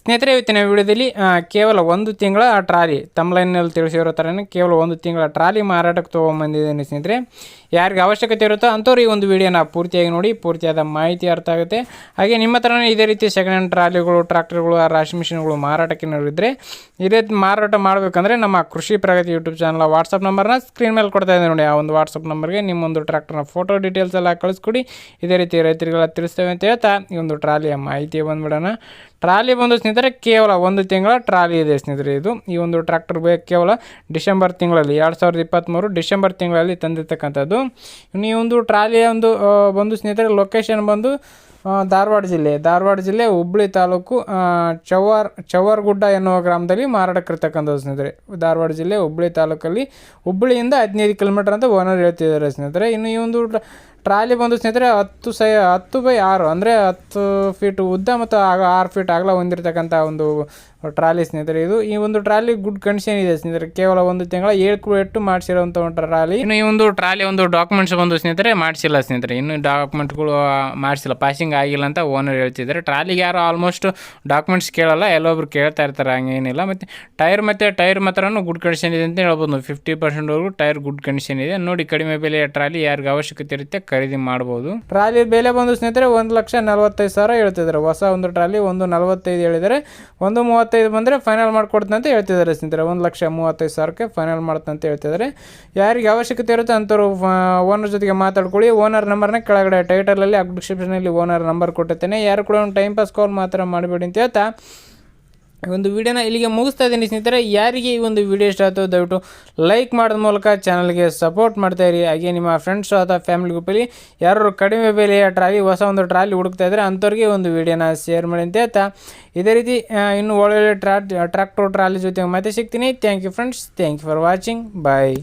ಸ್ನೇಹಿತರೆ, ಇವತ್ತಿನ ವಿಡಿಯೋದಲ್ಲಿ ಕೇವಲ ಒಂದು ತಿಂಗಳ ಟ್ರಾಲಿ ತಮ್ಲೈನಲ್ಲಿ ತಿಳಿಸಿರೋ ಥರನೇ ಕೇವಲ ಒಂದು ತಿಂಗಳ ಟ್ರಾಲಿ ಮಾರಾಟಕ್ಕೆ ತೊಗೊಂಬಂದಿದ್ದೇನೆ ಸ್ನೇಹಿತರೆ. ಯಾರಿಗೆ ಅವಶ್ಯಕತೆ ಇರುತ್ತೋ ಅಂಥವ್ರು ಈ ಒಂದು ವಿಡಿಯೋನ ಪೂರ್ತಿಯಾಗಿ ನೋಡಿ, ಪೂರ್ತಿಯಾದ ಮಾಹಿತಿ ಅರ್ಥ ಆಗುತ್ತೆ. ಹಾಗೆ ನಿಮ್ಮ ಹತ್ರನೇ ಇದೇ ರೀತಿ ಸೆಕೆಂಡ್ ಹ್ಯಾಂಡ್ ಟ್ರಾಲಿಗಳು ಟ್ರಾಕ್ಟರ್ಗಳು ರಾಶಿ ಮಿಷಿನ್ಗಳು ಮಾರಾಟಕ್ಕೆ ನೋಡಿದರೆ, ಇದೇ ಮಾರಾಟ ಮಾಡಬೇಕಂದ್ರೆ ನಮ್ಮ Krishi Pragati YouTube channel WhatsApp ನಂಬರ್ನ ಸ್ಕ್ರೀನ್ ಮೇಲೆ ಕೊಡ್ತಾ ಇದ್ದೀನಿ ನೋಡಿ. ಆ ಒಂದು ವಾಟ್ಸಪ್ ನಂಬರ್ಗೆ ನಿಮ್ಮೊಂದು ಟ್ರ್ಯಾಕ್ಟರ್ನ ಫೋಟೋ ಡೀಟೇಲ್ಸ್ ಎಲ್ಲ ಕಳಿಸ್ಕೊಡಿ. ಇದೇ ರೀತಿ ರೈತರಿಗೆಲ್ಲ ತಿಳಿಸ್ತೇವೆ ಅಂತ ಹೇಳ್ತಾ ಈ ಒಂದು ಟ್ರಾಲಿಯ ಮಾಹಿತಿ ಬಂದ್ಬಿಡೋಣ. ಟ್ರಾಲಿ ಬಂದು ಸ್ನೇಹಿತರೆ, ಕೇವಲ ಒಂದು ತಿಂಗಳ ಟ್ರಾಲಿ ಇದೆ ಸ್ನೇಹಿತರೆ ಇದು. ಈ ಒಂದು ಟ್ರ್ಯಾಕ್ಟರ್ ಬೇಕು ಕೇವಲ ಡಿಸೆಂಬರ್ ತಿಂಗಳಲ್ಲಿ, ಎರಡು ಸಾವಿರದ ಇಪ್ಪತ್ತ್ಮೂರು ಡಿಸೆಂಬರ್ ತಿಂಗಳಲ್ಲಿ ತಂದಿರ್ತಕ್ಕಂಥದ್ದು. ಇನ್ನು ಈ ಒಂದು ಟ್ರಾಲಿಯ ಒಂದು ಬಂದು ಸ್ನೇಹಿತರೆ ಲೊಕೇಶನ್ ಬಂದು ಧಾರವಾಡ ಜಿಲ್ಲೆ. ಧಾರವಾಡ ಜಿಲ್ಲೆ ಹುಬ್ಬಳ್ಳಿ ತಾಲೂಕು ಚವ್ವಾರ್, ಚವ್ವಾರ್ಗುಡ್ಡ ಎನ್ನುವ ಗ್ರಾಮದಲ್ಲಿ ಮಾರಾಟಕ್ಕಿರ್ತಕ್ಕಂಥದ್ದು ಸ್ನೇಹಿತರೆ. ಧಾರವಾಡ ಜಿಲ್ಲೆ ಹುಬ್ಳಿ ತಾಲೂಕಲ್ಲಿ ಹುಬ್ಬಳ್ಳಿಯಿಂದ ಹದಿನೈದು ಕಿಲೋಮೀಟರ್ ಅಂತ ಓನರ್ ಹೇಳ್ತಿದ್ದಾರೆ ಸ್ನೇಹಿತರೆ. ಇನ್ನು ಈ ಒಂದು ಟ್ರಾಲಿ ಬಂದು ಸ್ನೇಹಿತರೆ ಹತ್ತು ಸೈ, ಹತ್ತು ಬೈ ಆರು, ಅಂದರೆ ಹತ್ತು ಫೀಟ್ ಉದ್ದ ಮತ್ತು ಆಗ ಆರು ಫೀಟ್ ಆಗಲ ಹೊಂದಿರತಕ್ಕಂಥ ಒಂದು ಟ್ರಾಲಿ ಸ್ನೇಹಿತರೆ ಇದು. ಈ ಒಂದು ಟ್ರಾಲಿ ಗುಡ್ ಕಂಡೀಷನ್ ಇದೆ ಸ್ನೇಹಿತರೆ. ಕೇವಲ ಒಂದು ತಿಂಗಳ ಏಳು ಎಟ್ಟು ಮಾಡಿಸಿರೋಂಥ ಒಂದು ಟ್ರಾಲಿ. ಇನ್ನು ಈ ಒಂದು ಟ್ರಾಲಿ ಒಂದು ಡಾಕ್ಯುಮೆಂಟ್ಸ್ ಬಂದು ಸ್ನೇಹಿತರೆ ಮಾಡಿಸಿಲ್ಲ ಸ್ನೇಹಿತರೆ. ಇನ್ನು ಡಾಕ್ಯುಮೆಂಟ್ಗಳು ಮಾಡಿಸಿಲ್ಲ. ಪಾಸಿಂಗ್ ಆಗಿಲ್ಲ ಅಂತ ಓನರ್ ಹೇಳ್ತಿದ್ದಾರೆ. ಟ್ರಾಲಿಗೆ ಯಾರು ಆಲ್ಮೋಸ್ಟ್ ಡಾಕ್ಯುಮೆಂಟ್ಸ್ ಕೇಳಲ್ಲ. ಎಲ್ಲೊಬ್ರು ಕೇಳ್ತಾ ಇರ್ತಾರೆ, ಹಂಗೇನಿಲ್ಲ. ಮತ್ತು ಟೈರ್ ಮತ್ತು ಟೈರ್ ಮಾತ್ರ ಗುಡ್ ಕಂಡೀಷನ್ ಇದೆ ಅಂತ ಹೇಳ್ಬೋದು. ಫಿಫ್ಟಿ ಪರ್ಸೆಂಟ್ವರೆಗೂ ಟೈರ್ ಗುಡ್ ಕಂಡೀಷನ್ ಇದೆ. ನೋಡಿ ಕಡಿಮೆ ಬೆಲೆಯ ಟ್ರಾಲಿ ಯಾರಿಗೆ ಅವಶ್ಯಕತೆ ಇರುತ್ತೆ ಖರೀದಿ ಮಾಡಬಹುದು ಟ್ರಾಲಿ ಬೆಲೆ ಬಂದು ಸ್ನೇಹಿತರೆ ಒಂದು ಲಕ್ಷ ನಲವತ್ತೈದು ಸಾವಿರ ಹೇಳ್ತಿದ್ದಾರೆ. ಹೊಸ ಒಂದು ಟ್ರಾಲಿ ಒಂದು ನಲವತ್ತೈದು ಹೇಳಿದರೆ ಒಂದು ಮೂವತ್ತೈದು ಬಂದರೆ ಫೈನಲ್ ಮಾಡಿಕೊಡ್ತಂತ ಹೇಳ್ತಿದ್ದಾರೆ ಸ್ನೇಹಿತರೆ. ಒಂದು ಲಕ್ಷ ಮೂವತ್ತೈದು ಸಾವಿರಕ್ಕೆ ಫೈನಲ್ ಮಾಡ್ತಂತ ಹೇಳ್ತಿದ್ದಾರೆ. ಯಾರಿಗೆ ಅವಶ್ಯಕತೆ ಇರುತ್ತೆ ಅಂಥವ್ರು ಓನರ್ ಜೊತೆಗೆ ಮಾತಾಡ್ಕೊಳ್ಳಿ. ಓನರ್ ನಂಬರ್ನ ಕೆಳಗಡೆ ಟೈಟಲಲ್ಲಿ ಡಿಸ್ಕ್ರಿಪ್ಷನಲ್ಲಿ ಓನರ್ ನಂಬರ್ ಕೊಟ್ಟಿರ್ತೇನೆ. ಯಾರು ಕೂಡ ಒಂದು ಟೈಮ್ ಪಾಸ್ ಕಾಲ್ ಮಾತ್ರ ಮಾಡಬೇಡಿ ಅಂತ ಹೇಳ್ತಾ ಈ ಒಂದು ವಿಡಿಯೋನ ಇಲ್ಲಿಗೆ ಮುಗಿಸ್ತಾ ಇದ್ದೀನಿ. ಸ್ನೇಹಿತರೆ, ಯಾರಿಗೆ ಈ ಒಂದು ವಿಡಿಯೋ ಇಷ್ಟ ಆಯಿತು ದಯವಿಟ್ಟು ಲೈಕ್ ಮಾಡೋದ ಮೂಲಕ ಚಾನಲ್ಗೆ ಸಪೋರ್ಟ್ ಮಾಡ್ತಾ ಇರಿ. ಹಾಗೆ ನಿಮ್ಮ ಫ್ರೆಂಡ್ಸು ಅಥವಾ ಫ್ಯಾಮಿಲಿ ಗ್ರೂಪಲ್ಲಿ ಯಾರು ಕಡಿಮೆ ಬೆಲೆಯ ಟ್ರಾಲಿ, ಹೊಸ ಒಂದು ಟ್ರಾಲಿ ಹುಡುಕ್ತಾ ಇದ್ದರೆ ಅಂಥವ್ರಿಗೆ ಒಂದು ವಿಡಿಯೋನ ಶೇರ್ ಮಾಡಿ ಅಂತ ಹೇಳ್ತಾ. ಇದೇ ರೀತಿ ಇನ್ನೂ ಒಳ್ಳೊಳ್ಳೆ ಟ್ರಾ ಟ್ರ್ಯಾಕ್ಟರ್ ಟ್ರಾಲಿ ಜೊತೆ ಮತ್ತೆ ಸಿಗ್ತೀನಿ. Thank you friends thank you for watching bye